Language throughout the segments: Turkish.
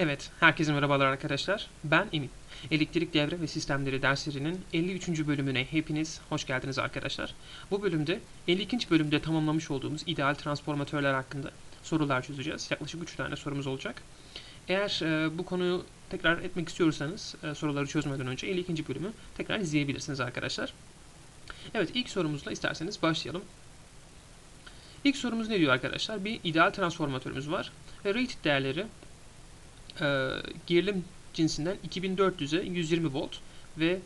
Evet, herkese merhabalar arkadaşlar. Ben Emin. Elektrik devre ve sistemleri derslerinin 53. bölümüne hepiniz hoş geldiniz arkadaşlar. Bu bölümde 52. bölümde tamamlamış olduğumuz ideal transformatörler hakkında sorular çözeceğiz. Yaklaşık 3 tane sorumuz olacak. Eğer e, bu konuyu tekrar etmek istiyorsanız e, soruları çözmeden önce 52. bölümü tekrar izleyebilirsiniz arkadaşlar. Evet, ilk sorumuzla isterseniz başlayalım. İlk sorumuz ne diyor arkadaşlar? Bir ideal transformatörümüz var ve rated değerleri e, gerilim cinsinden 2400'e 120 volt ve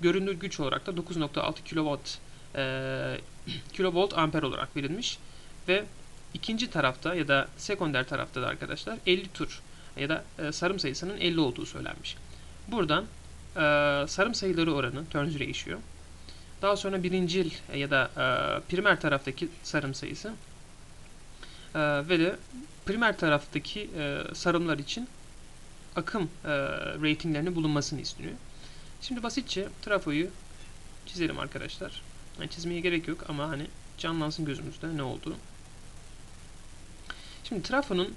görünür güç olarak da 9.6 kilowatt e, kilovolt amper olarak verilmiş ve ikinci tarafta ya da sekonder tarafta da arkadaşlar 50 tur ya da e, sarım sayısının 50 olduğu söylenmiş. Buradan e, sarım sayıları oranı turns ratio daha sonra birincil ya da e, primer taraftaki sarım sayısı e, ve de primer taraftaki e, sarımlar için akım e, ratinglerini bulunmasını istiyor. Şimdi basitçe trafoyu çizelim arkadaşlar. Yani çizmeye gerek yok ama hani canlansın gözümüzde ne oldu. Şimdi trafonun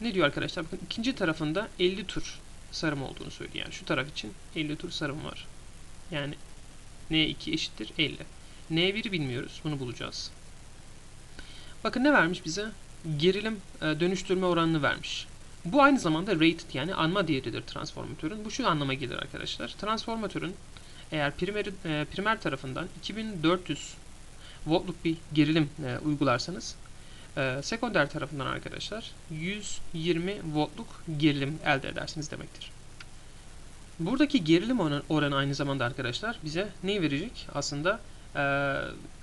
ne diyor arkadaşlar? Bakın ikinci tarafında 50 tur sarım olduğunu söylüyor. Yani şu taraf için 50 tur sarım var. Yani N2 eşittir 50. N1'i bilmiyoruz. Bunu bulacağız. Bakın ne vermiş bize? Gerilim e, dönüştürme oranını vermiş. Bu aynı zamanda rated yani anma değeridir transformatörün. Bu şu anlama gelir arkadaşlar. Transformatörün eğer primer, e, primer tarafından 2400 voltluk bir gerilim e, uygularsanız sekonder tarafından arkadaşlar 120 voltluk gerilim elde edersiniz demektir. Buradaki gerilim oranı aynı zamanda arkadaşlar bize ne verecek? Aslında e,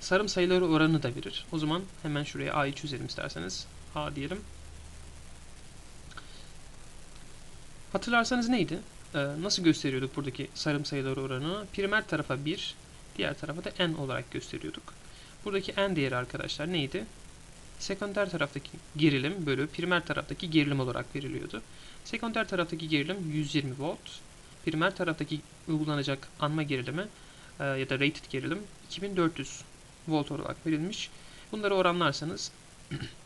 sarım sayıları oranı da verir. O zaman hemen şuraya A'yı çözelim isterseniz. A diyelim. Hatırlarsanız neydi? Ee, nasıl gösteriyorduk buradaki sarım sayıları oranını? Primer tarafa 1, diğer tarafa da n olarak gösteriyorduk. Buradaki n değeri arkadaşlar neydi? Sekonder taraftaki gerilim bölü primer taraftaki gerilim olarak veriliyordu. Sekonder taraftaki gerilim 120 volt. Primer taraftaki uygulanacak anma gerilimi e, ya da rated gerilim 2400 volt olarak verilmiş. Bunları oranlarsanız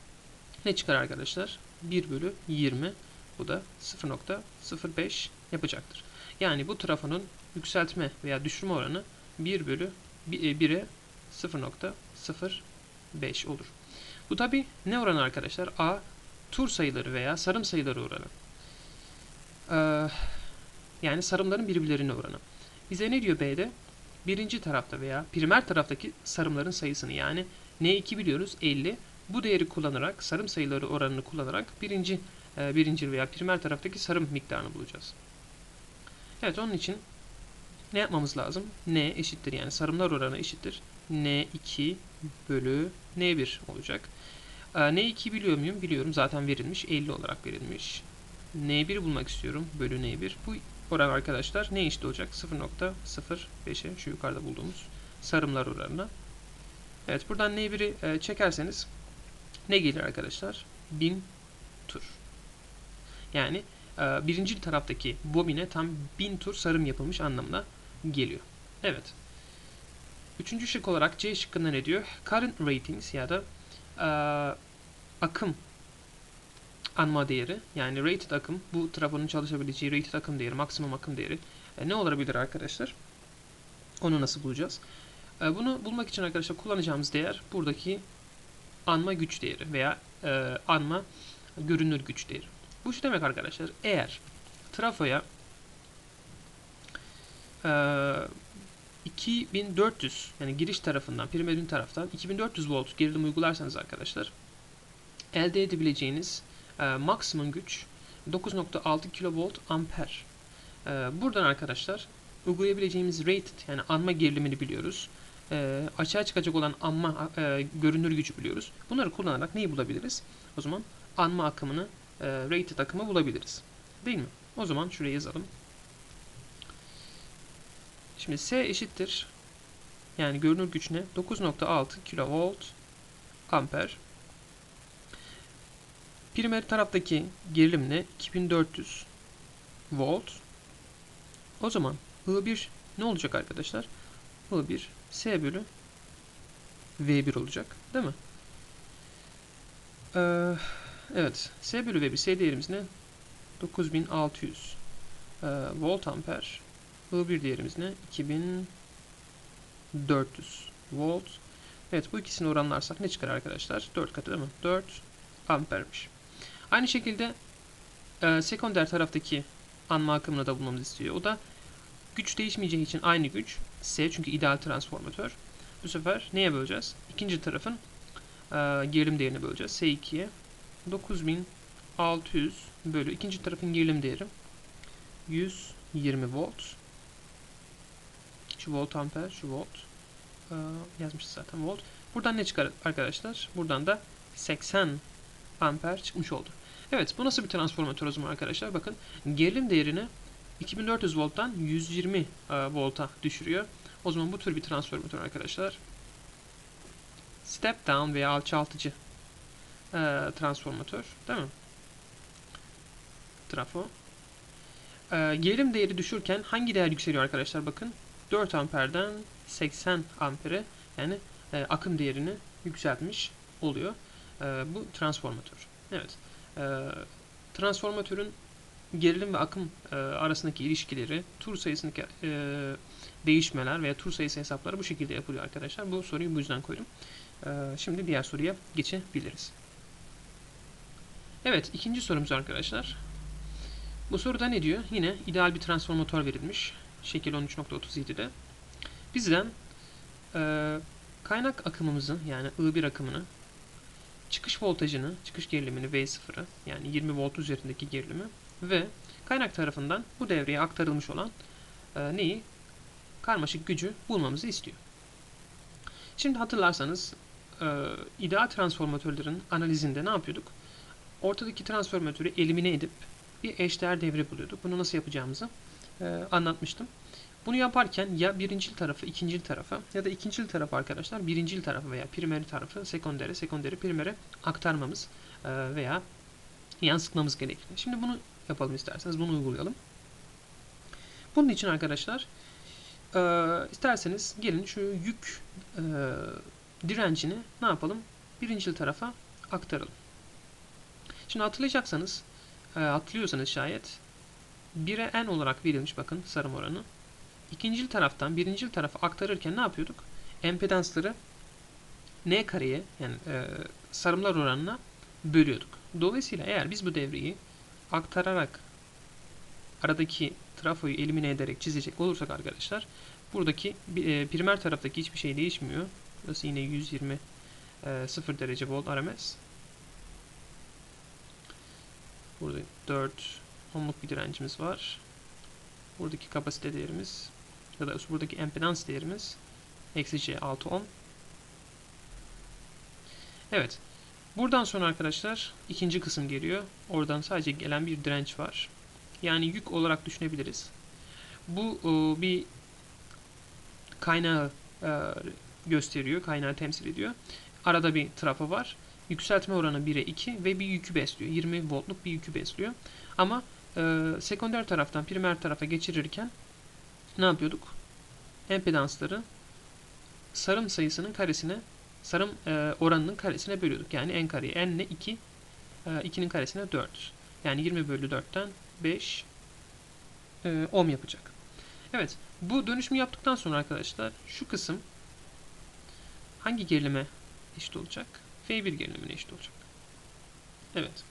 ne çıkar arkadaşlar? 1 bölü 20 bu da 0.05 yapacaktır. Yani bu trafonun yükseltme veya düşürme oranı 1 bölü 1'e 0.05 olur. Bu tabi ne oranı arkadaşlar? A tur sayıları veya sarım sayıları oranı. Ee, yani sarımların birbirlerine oranı. Bize ne diyor B'de? Birinci tarafta veya primer taraftaki sarımların sayısını yani N2 biliyoruz 50. Bu değeri kullanarak sarım sayıları oranını kullanarak birinci e, birinci veya primer taraftaki sarım miktarını bulacağız. Evet onun için ne yapmamız lazım? N eşittir yani sarımlar oranı eşittir. N2 bölü N1 olacak. E, N2 biliyor muyum? Biliyorum. Zaten verilmiş. 50 olarak verilmiş. N1 bulmak istiyorum. Bölü N1. Bu oran arkadaşlar ne eşit olacak? 0.05'e şu yukarıda bulduğumuz sarımlar oranına. Evet buradan N1'i e, çekerseniz ne gelir arkadaşlar? 1000 tur. Yani e, birinci taraftaki bobine tam 1000 tur sarım yapılmış anlamına geliyor. Evet. Üçüncü şık olarak C şıkkında ne diyor? Current ratings ya da e, akım anma değeri yani rated akım bu trafonun çalışabileceği rated akım değeri maksimum akım değeri e, ne olabilir arkadaşlar? Onu nasıl bulacağız? E, bunu bulmak için arkadaşlar kullanacağımız değer buradaki anma güç değeri veya e, anma görünür güç değeri. Bu şu demek arkadaşlar. Eğer trafoya e, 2400 yani giriş tarafından, primerin taraftan 2400 volt gerilim uygularsanız arkadaşlar elde edebileceğiniz e, maksimum güç 9.6 kilovolt amper. E, buradan arkadaşlar uygulayabileceğimiz rated yani anma gerilimini biliyoruz. E, açığa çıkacak olan anma e, görünür gücü biliyoruz. Bunları kullanarak neyi bulabiliriz? O zaman anma akımını e, rated akımı bulabiliriz. Değil mi? O zaman şuraya yazalım. Şimdi S eşittir. Yani görünür güç ne? 9.6 kilovolt amper. Primer taraftaki gerilim ne? 2400 volt. O zaman I1 ne olacak arkadaşlar? I1 S bölü V1 olacak. Değil mi? Ee, Evet. S bölü V1 S değerimiz ne? 9600 e, volt amper. I1 değerimiz ne? 2400 volt. Evet bu ikisini oranlarsak ne çıkar arkadaşlar? 4 katı değil mi? 4 ampermiş. Aynı şekilde e, sekonder taraftaki anma akımını da bulmamızı istiyor. O da güç değişmeyeceği için aynı güç. S çünkü ideal transformatör. Bu sefer neye böleceğiz? İkinci tarafın e, gerilim değerini böleceğiz. S2'ye 9600 bölü ikinci tarafın gerilim değeri 120 volt. Şu volt amper, şu volt. Ee, yazmışız zaten volt. Buradan ne çıkar arkadaşlar? Buradan da 80 amper çıkmış oldu. Evet bu nasıl bir transformatör o zaman arkadaşlar? Bakın gerilim değerini 2400 volttan 120 e, volta düşürüyor. O zaman bu tür bir transformatör arkadaşlar. Step down veya alçaltıcı e, transformatör değil mi? Trafo. E, gerilim değeri düşürken hangi değer yükseliyor arkadaşlar? Bakın 4 amperden 80 ampere yani akım değerini yükseltmiş oluyor. Bu transformatör. Evet. Transformatörün gerilim ve akım e, arasındaki ilişkileri, tur sayısındaki e, değişmeler veya tur sayısı hesapları bu şekilde yapılıyor arkadaşlar. Bu soruyu bu yüzden koydum. E, şimdi diğer soruya geçebiliriz. Evet, ikinci sorumuz arkadaşlar. Bu soruda ne diyor? Yine ideal bir transformatör verilmiş. Şekil 13.37'de. Bizden e, kaynak akımımızı yani I1 akımını çıkış voltajını, çıkış gerilimini V0'ı yani 20 volt üzerindeki gerilimi ve kaynak tarafından bu devreye aktarılmış olan e, neyi? Karmaşık gücü bulmamızı istiyor. Şimdi hatırlarsanız e, ideal transformatörlerin analizinde ne yapıyorduk? Ortadaki transformatörü elimine edip bir eşdeğer devre buluyorduk. Bunu nasıl yapacağımızı e, anlatmıştım. Bunu yaparken ya birincil tarafı ikincil tarafa ya da ikincil tarafı arkadaşlar birincil tarafı veya primeri tarafı sekondere, sekonderi primere aktarmamız e, veya yansıtmamız gerekli. Şimdi bunu yapalım isterseniz. Bunu uygulayalım. Bunun için arkadaşlar e, isterseniz gelin şu yük e, direncini ne yapalım? Birincil tarafa aktaralım. Şimdi hatırlayacaksanız e, hatırlıyorsanız şayet 1'e n olarak verilmiş bakın sarım oranı. İkincil taraftan birincil tarafa aktarırken ne yapıyorduk? Empedansları n kareye yani e, sarımlar oranına bölüyorduk. Dolayısıyla eğer biz bu devreyi aktararak aradaki trafoyu elimine ederek çizecek olursak arkadaşlar buradaki e, primer taraftaki hiçbir şey değişmiyor. Burası yine 120 e, 0 derece volt RMS. Burada 4 ohmluk bir direncimiz var. Buradaki kapasite değerimiz ya da buradaki empedans değerimiz eksi c 6 ohm. Evet. Buradan sonra arkadaşlar ikinci kısım geliyor. Oradan sadece gelen bir direnç var. Yani yük olarak düşünebiliriz. Bu e, bir kaynağı e, gösteriyor, kaynağı temsil ediyor. Arada bir trafo var. Yükseltme oranı 1'e 2 ve bir yükü besliyor. 20 voltluk bir yükü besliyor. Ama e, sekonder taraftan primer tarafa geçirirken ne yapıyorduk? Empedansları sarım sayısının karesine sarım e, oranının karesine bölüyorduk. Yani n kareyi n ile 2 e, 2'nin karesine 4. Yani 20 bölü 4'ten 5 e, ohm yapacak. Evet. Bu dönüşümü yaptıktan sonra arkadaşlar şu kısım hangi gerilime eşit olacak? V1 gerilimine eşit olacak. Evet.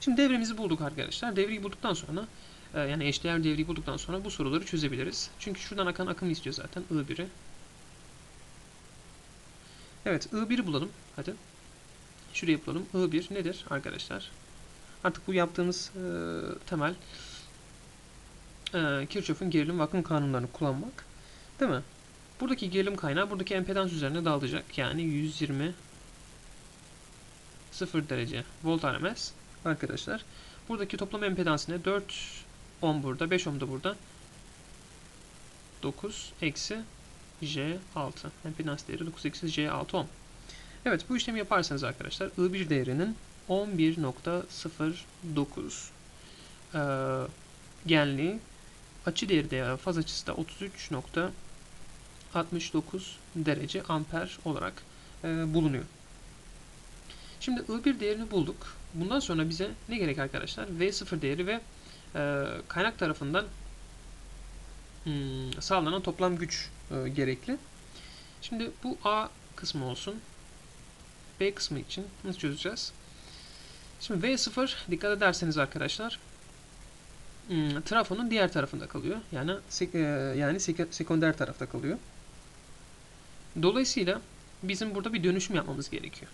Şimdi devremizi bulduk arkadaşlar. Devreyi bulduktan sonra e, yani eşdeğer devreyi bulduktan sonra bu soruları çözebiliriz. Çünkü şuradan akan akım istiyor zaten I1'i. Evet I1'i bulalım. Hadi. Şuraya bulalım. I1 nedir arkadaşlar? Artık bu yaptığımız e, temel e, Kirchhoff'un gerilim ve akım kanunlarını kullanmak. Değil mi? Buradaki gerilim kaynağı buradaki empedans üzerine dağılacak. Yani 120 0 derece volt RMS arkadaşlar. Buradaki toplam empedans ne? 4 ohm burada, 5 ohm da burada. 9 eksi J6. Empedans değeri 9 eksi J6 ohm. Evet bu işlemi yaparsanız arkadaşlar I1 değerinin 11.09 e, genliği açı değeri de faz açısı da 33.69 derece amper olarak e, bulunuyor. Şimdi I1 değerini bulduk. bundan sonra bize ne gerek arkadaşlar? V0 değeri ve e, kaynak tarafından hmm, sağlanan toplam güç e, gerekli. Şimdi bu A kısmı olsun. B kısmı için nasıl çözeceğiz? Şimdi V0 dikkat ederseniz arkadaşlar hmm, trafonun diğer tarafında kalıyor. Yani sek, e, yani sek- sekonder tarafta kalıyor. Dolayısıyla bizim burada bir dönüşüm yapmamız gerekiyor.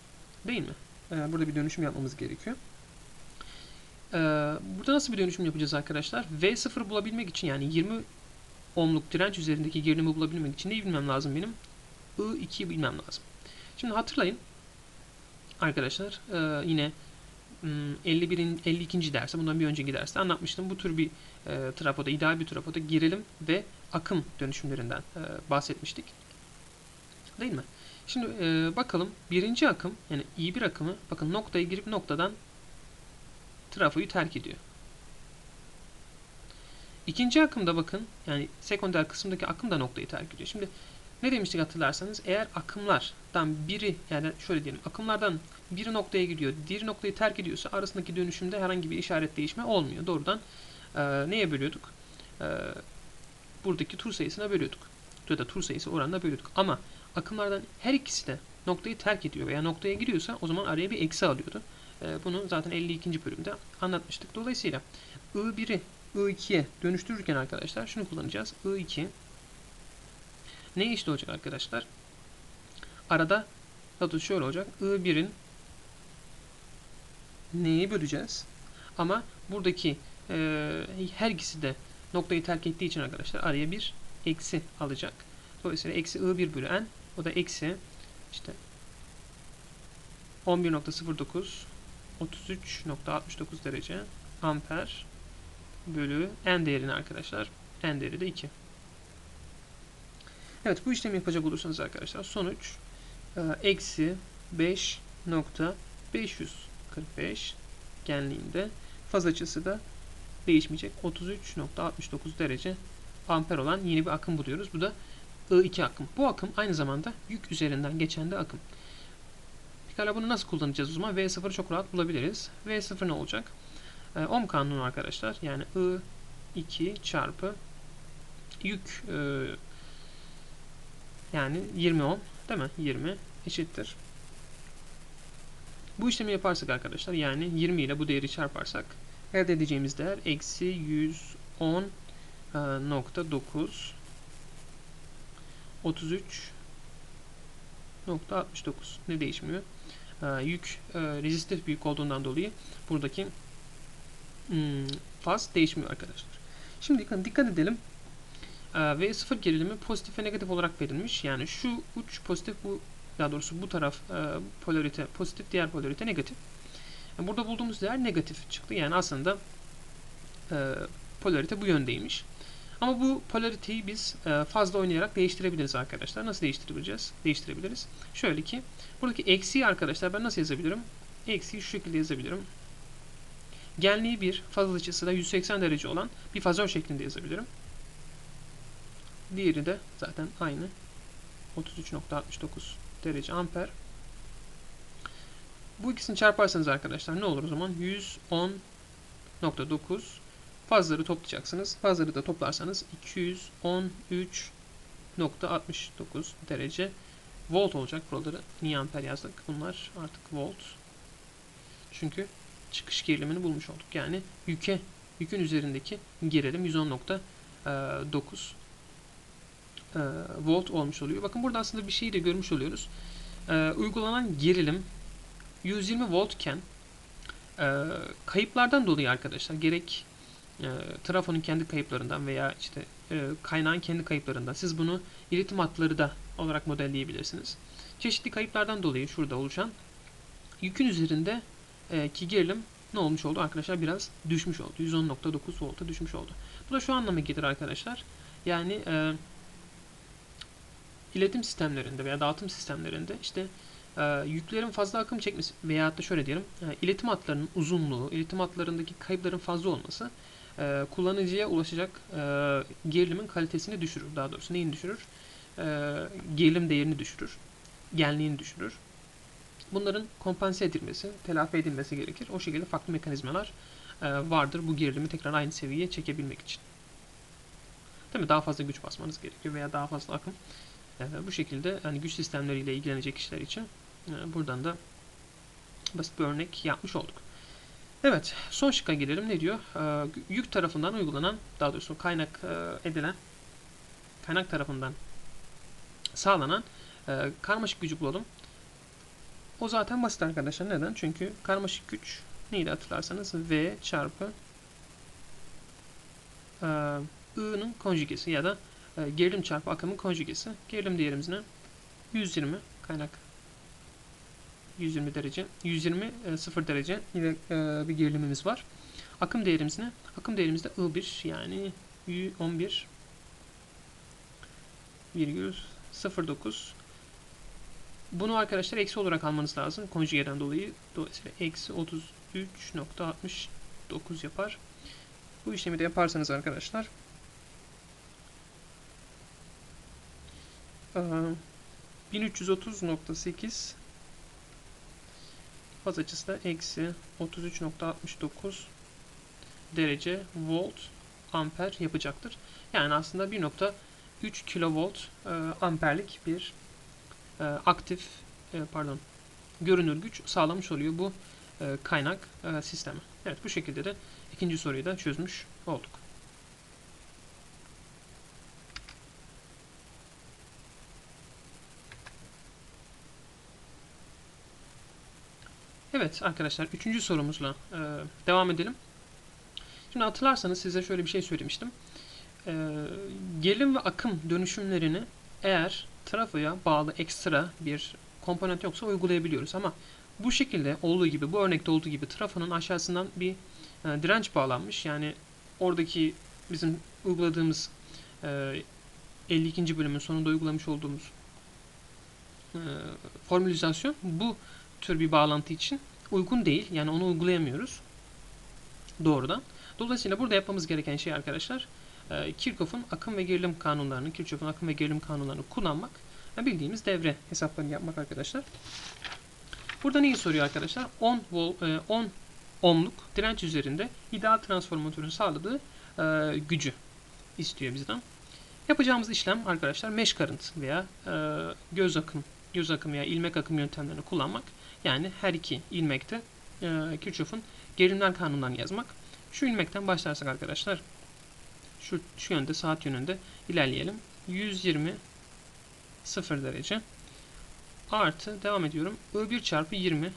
Değil mi? Ee, burada bir dönüşüm yapmamız gerekiyor. Burada nasıl bir dönüşüm yapacağız arkadaşlar? V0 bulabilmek için yani 20 ohmluk direnç üzerindeki gerilimi bulabilmek için neyi bilmem lazım benim? I2'yi bilmem lazım. Şimdi hatırlayın arkadaşlar e, yine hmm, 51. 52. derste bundan bir önceki derste anlatmıştım. Bu tür bir e, trafoda, ideal bir trafoda gerilim ve akım dönüşümlerinden e, bahsetmiştik. Değil mi? Şimdi e, bakalım birinci akım yani i1 akımı bakın noktaya girip noktadan trafoyu terk ediyor. İkinci akımda bakın yani sekonder kısımdaki akım da noktayı terk ediyor. Şimdi ne demiştik hatırlarsanız eğer akımlardan biri yani şöyle diyelim akımlardan biri noktaya gidiyor diğeri noktayı terk ediyorsa arasındaki dönüşümde herhangi bir işaret değişme olmuyor. Doğrudan e, neye bölüyorduk? E, buradaki tur sayısına bölüyorduk. Ya da tur sayısı oranına bölüyorduk. Ama akımlardan her ikisi de noktayı terk ediyor veya noktaya giriyorsa o zaman araya bir eksi alıyordu. E, bunu zaten 52. bölümde anlatmıştık. Dolayısıyla I1'i I2'ye dönüştürürken arkadaşlar şunu kullanacağız. I2 ne eşit olacak arkadaşlar? Arada adı şöyle olacak. I1'in neyi böleceğiz? Ama buradaki e, her ikisi de noktayı terk ettiği için arkadaşlar araya bir eksi alacak. Dolayısıyla eksi I1 bölü N o da eksi işte 11.09 33.69 derece amper bölü N değerini arkadaşlar. N değeri de 2. Evet bu işlemi yapacak olursanız arkadaşlar sonuç e, eksi 5.545 genliğinde faz açısı da değişmeyecek. 33.69 derece amper olan yeni bir akım buluyoruz. Bu da I2 akım. Bu akım aynı zamanda yük üzerinden geçen de akım. Pekala bunu nasıl kullanacağız o zaman? V0'ı çok rahat bulabiliriz. V0 ne olacak? E, ohm kanunu arkadaşlar. Yani I2 çarpı yük e, yani 20 ohm değil mi? 20 eşittir. Bu işlemi yaparsak arkadaşlar yani 20 ile bu değeri çarparsak elde edeceğimiz değer eksi 110.9 33.69 ne değişmiyor? Ee, yük e, rezistif büyük olduğundan dolayı buradaki hmm, faz değişmiyor arkadaşlar. Şimdi dikkat, dikkat edelim. Ee, V0 gerilimi pozitif ve negatif olarak verilmiş. Yani şu uç pozitif bu daha doğrusu bu taraf e, polarite pozitif diğer polarite negatif. Burada bulduğumuz değer negatif çıktı. Yani aslında e, polarite bu yöndeymiş. Ama bu polariteyi biz e, fazla oynayarak değiştirebiliriz arkadaşlar. Nasıl değiştirebiliriz? Değiştirebiliriz. Şöyle ki buradaki eksiği arkadaşlar ben nasıl yazabilirim? Eksiği şu şekilde yazabilirim. Genliği 1, faz açısı da 180 derece olan bir fazör şeklinde yazabilirim. Diğeri de zaten aynı. 33.69 derece amper. Bu ikisini çarparsanız arkadaşlar ne olur o zaman? 110.9 fazları toplayacaksınız. Fazları da toplarsanız 213.69 derece volt olacak. Buraları niye amper yazdık? Bunlar artık volt. Çünkü çıkış gerilimini bulmuş olduk. Yani yüke yükün üzerindeki gerilim 110.9 e, volt olmuş oluyor. Bakın burada aslında bir şeyi de görmüş oluyoruz. E, uygulanan gerilim 120 voltken e, kayıplardan dolayı arkadaşlar gerek e, trafonun kendi kayıplarından veya işte kaynağın kendi kayıplarından siz bunu iletim hatları da olarak modelleyebilirsiniz. Çeşitli kayıplardan dolayı şurada oluşan yükün üzerinde e, ki gerilim ne olmuş oldu arkadaşlar biraz düşmüş oldu. 110.9 volta düşmüş oldu. Bu da şu anlama gelir arkadaşlar. Yani e, iletim sistemlerinde veya dağıtım sistemlerinde işte e, yüklerin fazla akım çekmesi veya da şöyle diyelim e, iletim hatlarının uzunluğu, iletim hatlarındaki kayıpların fazla olması e, kullanıcıya ulaşacak e, gerilimin kalitesini düşürür. Daha doğrusu neyini düşürür? E, gerilim değerini düşürür. Genliğini düşürür. Bunların kompanse edilmesi, telafi edilmesi gerekir. O şekilde farklı mekanizmalar e, vardır bu gerilimi tekrar aynı seviyeye çekebilmek için. Değil mi? Daha fazla güç basmanız gerekiyor veya daha fazla akım. E, bu şekilde yani güç sistemleriyle ilgilenecek kişiler için e, buradan da basit bir örnek yapmış olduk. Evet, son şıkka gelelim. Ne diyor? Yük tarafından uygulanan, daha doğrusu kaynak edilen, kaynak tarafından sağlanan karmaşık gücü bulalım. O zaten basit arkadaşlar. Neden? Çünkü karmaşık güç neydi hatırlarsanız V çarpı e, I'nın konjugesi ya da e, gerilim çarpı akımın konjugesi. Gerilim değerimiz ne? 120 kaynak 120 derece. 120 e, 0 derece ile e, bir gerilimimiz var. Akım değerimiz ne? Akım değerimiz de I1 yani 11 virgül 09 bunu arkadaşlar eksi olarak almanız lazım. Konjugeden dolayı. Dolayısıyla eksi 33.69 yapar. Bu işlemi de yaparsanız arkadaşlar eee, 1330.8 faz açısı da eksi 33.69 derece volt amper yapacaktır. Yani aslında 1.3 kilovolt e, amperlik bir e, aktif e, pardon görünür güç sağlamış oluyor bu e, kaynak e, sistemi. Evet bu şekilde de ikinci soruyu da çözmüş olduk. Evet arkadaşlar üçüncü sorumuzla e, devam edelim. Şimdi hatırlarsanız size şöyle bir şey söylemiştim. E, gerilim ve akım dönüşümlerini eğer trafoya bağlı ekstra bir komponent yoksa uygulayabiliyoruz. Ama bu şekilde olduğu gibi, bu örnekte olduğu gibi trafonun aşağısından bir e, direnç bağlanmış. Yani oradaki bizim uyguladığımız e, 52. bölümün sonunda uygulamış olduğumuz e, formülizasyon bu tür bir bağlantı için uygun değil. Yani onu uygulayamıyoruz doğrudan. Dolayısıyla burada yapmamız gereken şey arkadaşlar e, Kirchhoff'un akım ve gerilim kanunlarını, Kirchhoff'un akım ve gerilim kanunlarını kullanmak bildiğimiz devre hesaplarını yapmak arkadaşlar. Burada neyi soruyor arkadaşlar? 10 vol, e, 10 ohmluk direnç üzerinde ideal transformatörün sağladığı e, gücü istiyor bizden. Yapacağımız işlem arkadaşlar mesh current veya e, göz akım, göz akım veya ilmek akım yöntemlerini kullanmak. Yani her iki ilmekte e, Kirchhoff'un gerilimler kanunlarını yazmak. Şu ilmekten başlarsak arkadaşlar şu, şu yönde saat yönünde ilerleyelim. 120 0 derece artı devam ediyorum. I1 çarpı 20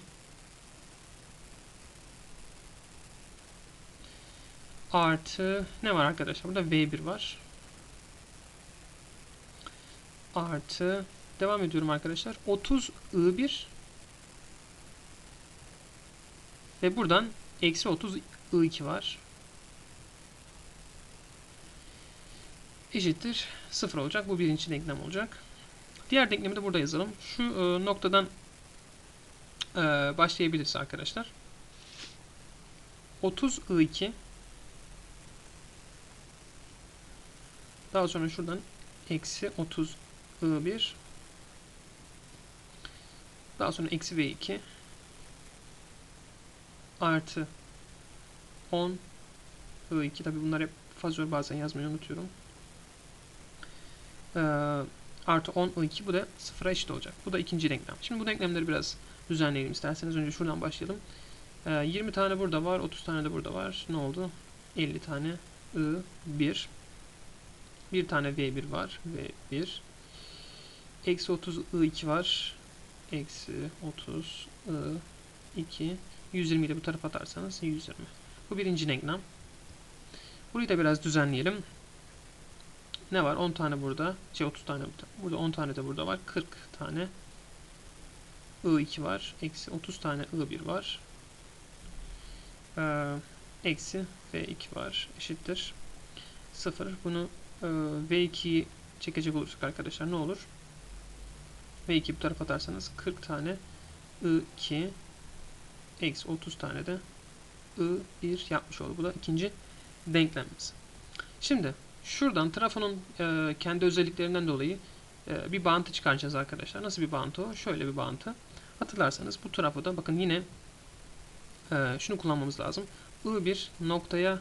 artı ne var arkadaşlar? Burada V1 var. Artı devam ediyorum arkadaşlar. 30 I1 ve buradan eksi 30 I2 var. eşittir 0 olacak. Bu birinci denklem olacak. Diğer denklemi de burada yazalım. Şu e, noktadan e, başlayabiliriz arkadaşlar. 30 I2 daha sonra şuradan eksi 30 I1 daha sonra eksi V2 artı 10 I2 tabi bunlar hep fazla bazen yazmayı unutuyorum. Ee, artı 10 I2 bu da 0'a eşit olacak. Bu da ikinci denklem. Şimdi bu denklemleri biraz düzenleyelim isterseniz. Önce şuradan başlayalım. Ee, 20 tane burada var. 30 tane de burada var. Ne oldu? 50 tane I1 bir tane V1 var. V1 Eksi 30 I2 var. Eksi 30 I2 120 ile bu tarafa atarsanız 120. Bu birinci denklem. Burayı da biraz düzenleyelim. Ne var? 10 tane burada. Şey 30 tane burada. Burada 10 tane de burada var. 40 tane I2 var. Eksi 30 tane I1 var. Ee, eksi V2 var. Eşittir. 0. Bunu e, V2'yi çekecek olursak arkadaşlar ne olur? V2 bu tarafa atarsanız 40 tane I2 eksi 30 tane de I1 yapmış olur. Bu da ikinci denklemimiz. Şimdi Şuradan trafonun e, kendi özelliklerinden dolayı e, bir bağıntı çıkaracağız arkadaşlar. Nasıl bir bağıntı o? Şöyle bir bağıntı. Hatırlarsanız bu trafoda bakın yine e, şunu kullanmamız lazım. I1 noktaya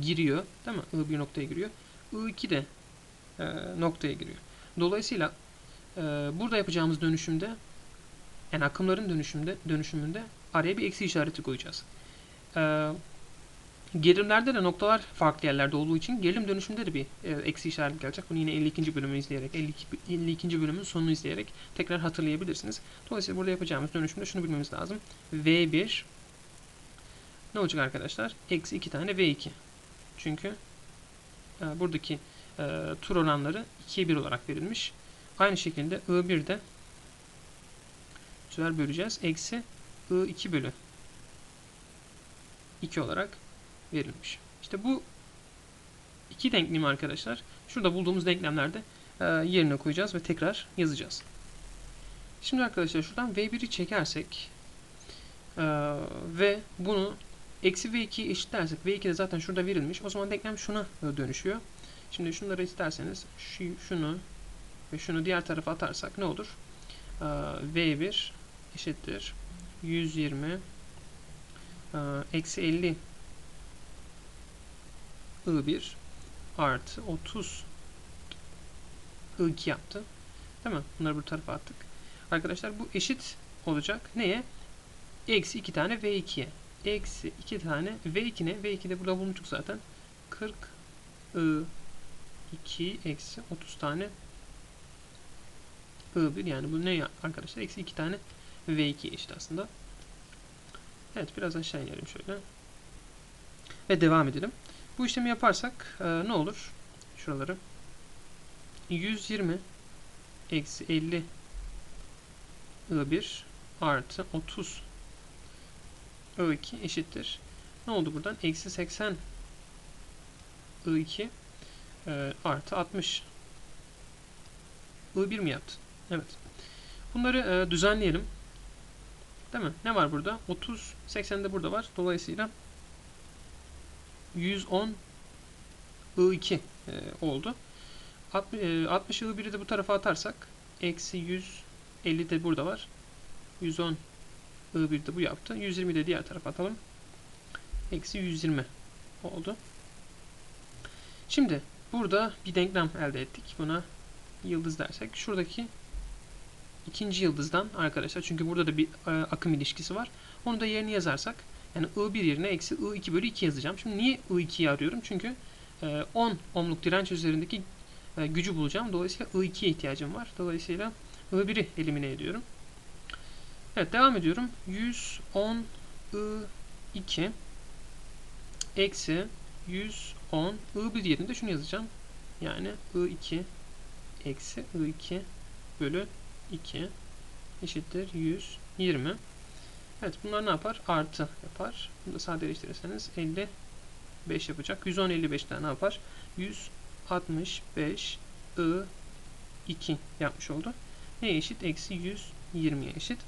giriyor. Değil mi? I1 noktaya giriyor. I2 de e, noktaya giriyor. Dolayısıyla e, burada yapacağımız dönüşümde yani akımların dönüşümde dönüşümünde araya bir eksi işareti koyacağız. E, gerilimlerde de noktalar farklı yerlerde olduğu için gerilim dönüşümde de bir e, eksi işareti gelecek. Bunu yine 52. bölümü izleyerek, 52, 52. bölümün sonunu izleyerek tekrar hatırlayabilirsiniz. Dolayısıyla burada yapacağımız dönüşümde şunu bilmemiz lazım. V1 ne olacak arkadaşlar? Eksi 2 tane V2. Çünkü e, buradaki e, tur oranları 2'ye 1 olarak verilmiş. Aynı şekilde I1'de bu sefer böleceğiz. Eksi I2 bölü 2 olarak verilmiş. İşte bu iki denklemi arkadaşlar şurada bulduğumuz denklemlerde e, yerine koyacağız ve tekrar yazacağız. Şimdi arkadaşlar şuradan V1'i çekersek e, ve bunu eksi V2'yi eşitlersek V2 de zaten şurada verilmiş. O zaman denklem şuna dönüşüyor. Şimdi şunları isterseniz şu, şunu ve şunu diğer tarafa atarsak ne olur? Ee, V1 eşittir 120 e, eksi 50 I1 artı 30 I2 yaptı. Değil mi? Bunları bu tarafa attık. Arkadaşlar bu eşit olacak. Neye? Eksi 2 tane V2'ye. Eksi 2 tane V2 ne? V2 de burada bulmuştuk zaten. 40 I 2 eksi 30 tane I1 yani bu ne arkadaşlar? Eksi 2 tane V2 eşit aslında. Evet biraz aşağı inelim şöyle. Ve devam edelim. Bu işlemi yaparsak e, ne olur? Şuraları 120 eksi 50 I1 artı 30 I2 eşittir. Ne oldu buradan? Eksi 80 I2 e, artı 60 I1 mi yaptı? Evet. Bunları e, düzenleyelim. Değil mi? Ne var burada? 30, 80 de burada var. Dolayısıyla 110 I2 e, oldu. 60, e, 60 I1'i de bu tarafa atarsak eksi 150 de burada var. 110 I1 de bu yaptı. 120 de diğer tarafa atalım. Eksi 120 oldu. Şimdi burada bir denklem elde ettik. Buna yıldız dersek. Şuradaki ikinci yıldızdan arkadaşlar çünkü burada da bir e, akım ilişkisi var. Onu da yerine yazarsak yani I1 yerine eksi I2 bölü 2 yazacağım. Şimdi niye I2'yi arıyorum? Çünkü e, 10 ohmluk direnç üzerindeki e, gücü bulacağım. Dolayısıyla I2'ye ihtiyacım var. Dolayısıyla I1'i elimine ediyorum. Evet devam ediyorum. 110 I2 eksi 110 I1 yerine de şunu yazacağım. Yani I2 eksi I2 bölü 2 eşittir 120. Evet bunlar ne yapar? Artı yapar. Bunu da sadeleştirirseniz 55 yapacak. 110 55 tane ne yapar? 165 I 2 yapmış oldu. Neye eşit? Eksi 120'ye eşit.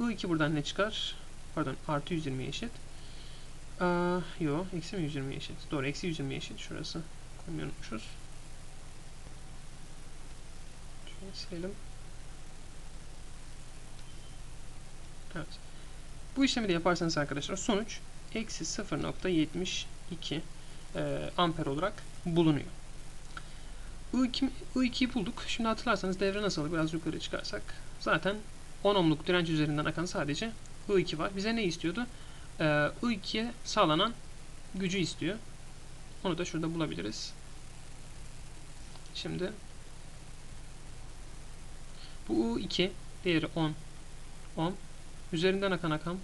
I2 buradan ne çıkar? Pardon artı 120'ye eşit. Aa, yo eksi mi 120'ye eşit? Doğru eksi 120'ye eşit. Şurası koymayı unutmuşuz. Şöyle silelim. Evet. Bu işlemi de yaparsanız arkadaşlar sonuç eksi 0.72 e, amper olarak bulunuyor. I2, I2'yi bulduk. Şimdi hatırlarsanız devre nasıl biraz yukarı çıkarsak zaten 10 ohmluk direnç üzerinden akan sadece I2 var. Bize ne istiyordu? Ee, I2'ye sağlanan gücü istiyor. Onu da şurada bulabiliriz. Şimdi bu I2 değeri 10 10 üzerinden akan akım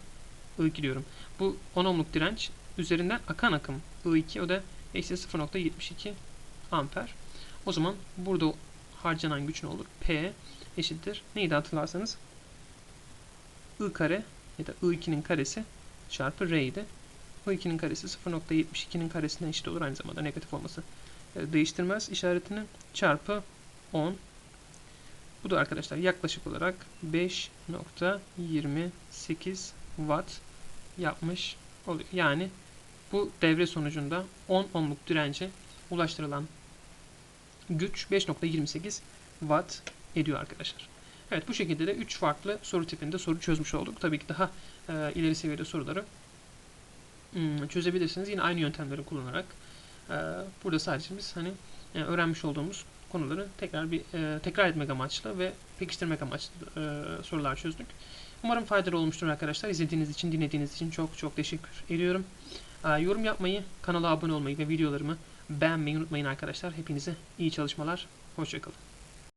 I2 diyorum. Bu 10 ohmluk direnç üzerinden akan akım I2 o da eksi 0.72 amper. O zaman burada harcanan güç ne olur? P eşittir. Neydi hatırlarsanız? I kare ya da I2'nin karesi çarpı R idi. I2'nin karesi 0.72'nin karesine eşit olur. Aynı zamanda negatif olması e, değiştirmez işaretini. Çarpı 10. Bu da arkadaşlar yaklaşık olarak 5.28 watt yapmış oluyor. Yani bu devre sonucunda 10 ohmluk dirence ulaştırılan güç 5.28 watt ediyor arkadaşlar. Evet bu şekilde de 3 farklı soru tipinde soru çözmüş olduk. Tabii ki daha e, ileri seviyede soruları hmm, çözebilirsiniz. Yine aynı yöntemleri kullanarak. E, burada sadece biz hani e, öğrenmiş olduğumuz konuları tekrar bir e, tekrar etmek amaçlı ve pekiştirmek amaçlı e, sorular çözdük. Umarım faydalı olmuştur arkadaşlar. İzlediğiniz için, dinlediğiniz için çok çok teşekkür ediyorum. E, yorum yapmayı, kanala abone olmayı ve videolarımı beğenmeyi unutmayın arkadaşlar. Hepinize iyi çalışmalar. Hoşçakalın.